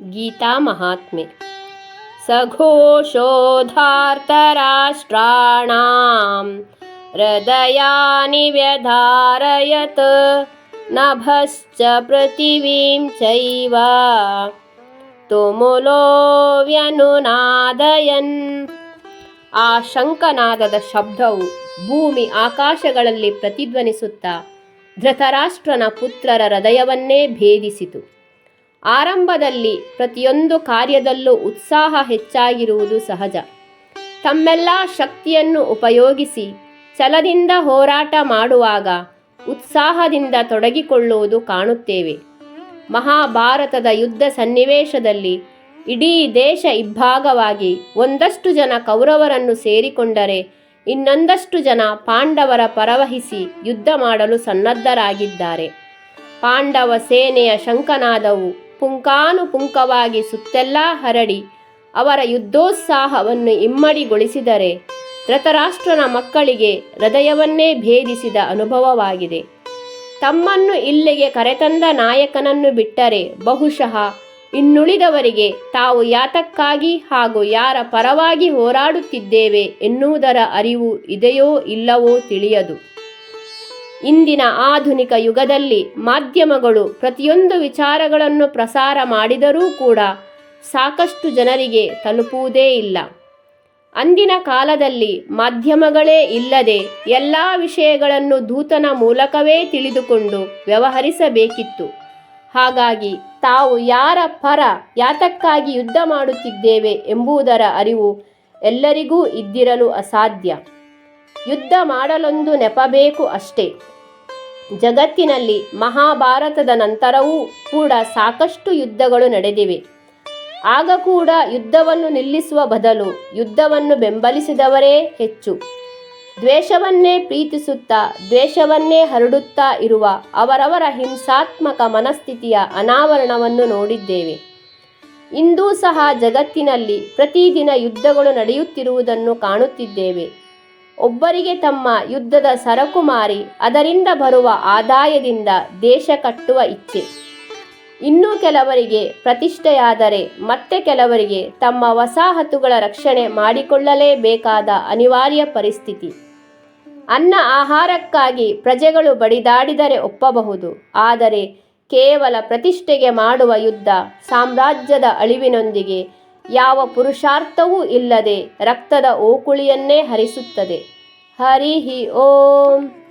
गीतामहात्म्ये सघोषोधार्तराष्ट्राणां हृदयानि व्यधारयत् नभश्च पृथिवीं चैव ತುಮುಲೋ ವ್ಯನುನಾದಯನ್ ಆ ಶಂಕನಾದದ ಶಬ್ದವು ಭೂಮಿ ಆಕಾಶಗಳಲ್ಲಿ ಪ್ರತಿಧ್ವನಿಸುತ್ತಾ ಧೃತರಾಷ್ಟ್ರನ ಪುತ್ರರ ಹೃದಯವನ್ನೇ ಭೇದಿಸಿತು ಆರಂಭದಲ್ಲಿ ಪ್ರತಿಯೊಂದು ಕಾರ್ಯದಲ್ಲೂ ಉತ್ಸಾಹ ಹೆಚ್ಚಾಗಿರುವುದು ಸಹಜ. ತಮ್ಮೆಲ್ಲ ಶಕ್ತಿಯನ್ನು ಉಪಯೋಗಿಸಿ ಛಲದಿಂದ ಹೋರಾಟ ಮಾಡುವಾಗ ಉತ್ಸಾಹದಿಂದ ತೊಡಗಿಕೊಳ್ಳುವುದು ಕಾಣುತ್ತೇವೆ. ಮಹಾಭಾರತದ ಯುದ್ಧ ಸನ್ನಿವೇಶದಲ್ಲಿ ಇಡೀ ದೇಶ ಇಬ್ಬಾಗವಾಗಿ ಒಂದಷ್ಟು ಜನ ಕೌರವರನ್ನು ಸೇರಿಕೊಂಡರೆ ಇನ್ನೊಂದಷ್ಟು ಜನ ಪಾಂಡವರ ಪರವಹಿಸಿ ಯುದ್ಧ ಮಾಡಲು ಸನ್ನದ್ಧರಾಗಿದ್ದಾರೆ. ಪಾಂಡವ ಸೇನೆಯ ಶಂಕನಾದವು ಪುಂಕಾನುಪುಂಕವಾಗಿ ಸುತ್ತೆಲ್ಲ ಹರಡಿ ಅವರ ಯುದ್ಧೋತ್ಸಾಹವನ್ನು ಇಮ್ಮಡಿಗೊಳಿಸಿದರೆ ಧೃತರಾಷ್ಟ್ರನ ಮಕ್ಕಳಿಗೆ ಹೃದಯವನ್ನೇ ಭೇದಿಸಿದ ಅನುಭವವಾಗಿದೆ. ತಮ್ಮನ್ನು ಇಲ್ಲಿಗೆ ಕರೆತಂದ ನಾಯಕನನ್ನು ಬಿಟ್ಟರೆ ಬಹುಶಃ ಇನ್ನುಳಿದವರಿಗೆ ತಾವು ಯಾತಕ್ಕಾಗಿ ಹಾಗೂ ಯಾರ ಪರವಾಗಿ ಹೋರಾಡುತ್ತಿದ್ದೇವೆ ಎನ್ನುವುದರ ಅರಿವು ಇದೆಯೋ ಇಲ್ಲವೋ ತಿಳಿಯದು. ಇಂದಿನ ಆಧುನಿಕ ಯುಗದಲ್ಲಿ ಮಾಧ್ಯಮಗಳು ಪ್ರತಿಯೊಂದು ವಿಚಾರಗಳನ್ನು ಪ್ರಸಾರ ಮಾಡಿದರೂ ಕೂಡ ಸಾಕಷ್ಟು ಜನರಿಗೆ ತಲುಪುವುದೇ ಇಲ್ಲ. ಅಂದಿನ ಕಾಲದಲ್ಲಿ ಮಾಧ್ಯಮಗಳೇ ಇಲ್ಲದೆ ಎಲ್ಲ ವಿಷಯಗಳನ್ನು ದೂತನ ಮೂಲಕವೇ ತಿಳಿದುಕೊಂಡು ವ್ಯವಹರಿಸಬೇಕಿತ್ತು. ಹಾಗಾಗಿ ತಾವು ಯಾರ ಪರ ಯಾತಕ್ಕಾಗಿ ಯುದ್ಧ ಮಾಡುತ್ತಿದ್ದೇವೆ ಎಂಬುದರ ಅರಿವು ಎಲ್ಲರಿಗೂ ಇದ್ದಿರಲು ಅಸಾಧ್ಯ. ಯುದ್ಧ ಮಾಡಲೊಂದು ನೆಪಬೇಕು ಅಷ್ಟೇ. ಜಗತ್ತಿನಲ್ಲಿ ಮಹಾಭಾರತದ ನಂತರವೂ ಕೂಡ ಸಾಕಷ್ಟು ಯುದ್ಧಗಳು ನಡೆದಿವೆ. ಆಗ ಕೂಡ ಯುದ್ಧವನ್ನು ನಿಲ್ಲಿಸುವ ಬದಲು ಯುದ್ಧವನ್ನು ಬೆಂಬಲಿಸಿದವರೇ ಹೆಚ್ಚು. ದ್ವೇಷವನ್ನೇ ಪ್ರೀತಿಸುತ್ತಾ, ದ್ವೇಷವನ್ನೇ ಹರಡುತ್ತಾ ಇರುವ ಅವರವರ ಹಿಂಸಾತ್ಮಕ ಮನಸ್ಥಿತಿಯ ಅನಾವರಣವನ್ನು ನೋಡಿದ್ದೇವೆ. ಇಂದೂ ಸಹ ಜಗತ್ತಿನಲ್ಲಿ ಪ್ರತಿದಿನ ಯುದ್ಧಗಳು ನಡೆಯುತ್ತಿರುವುದನ್ನು ಕಾಣುತ್ತಿದ್ದೇವೆ. ಒಬ್ಬರಿಗೆ ತಮ್ಮ ಯುದ್ಧದ ಸರಕು ಮಾರಿ, ಅದರಿಂದ ಬರುವ ಆದಾಯದಿಂದ ದೇಶ ಕಟ್ಟುವ ಇಚ್ಛೆ. ಇನ್ನು ಕೆಲವರಿಗೆ ಪ್ರತಿಷ್ಠೆಯಾದರೆ ಮತ್ತೆ ಕೆಲವರಿಗೆ ತಮ್ಮ ವಸಾಹತುಗಳ ರಕ್ಷಣೆ ಮಾಡಿಕೊಳ್ಳಲೇಬೇಕಾದ ಅನಿವಾರ್ಯ ಪರಿಸ್ಥಿತಿ. ಅನ್ನ ಆಹಾರಕ್ಕಾಗಿ ಪ್ರಜೆಗಳು ಬಡಿದಾಡಿದರೆ ಒಪ್ಪಬಹುದು, ಆದರೆ ಕೇವಲ ಪ್ರತಿಷ್ಠೆಗೆ ಮಾಡುವ ಯುದ್ಧ ಸಾಮ್ರಾಜ್ಯದ ಅಳಿವಿನೊಂದಿಗೆ ಯಾವ ಪುರುಷಾರ್ಥವೂ ಇಲ್ಲದೆ ರಕ್ತದ ಓಕುಳಿಯನ್ನೇ ಹರಿಸುತ್ತದೆ. ಹರಿ ಓಂ.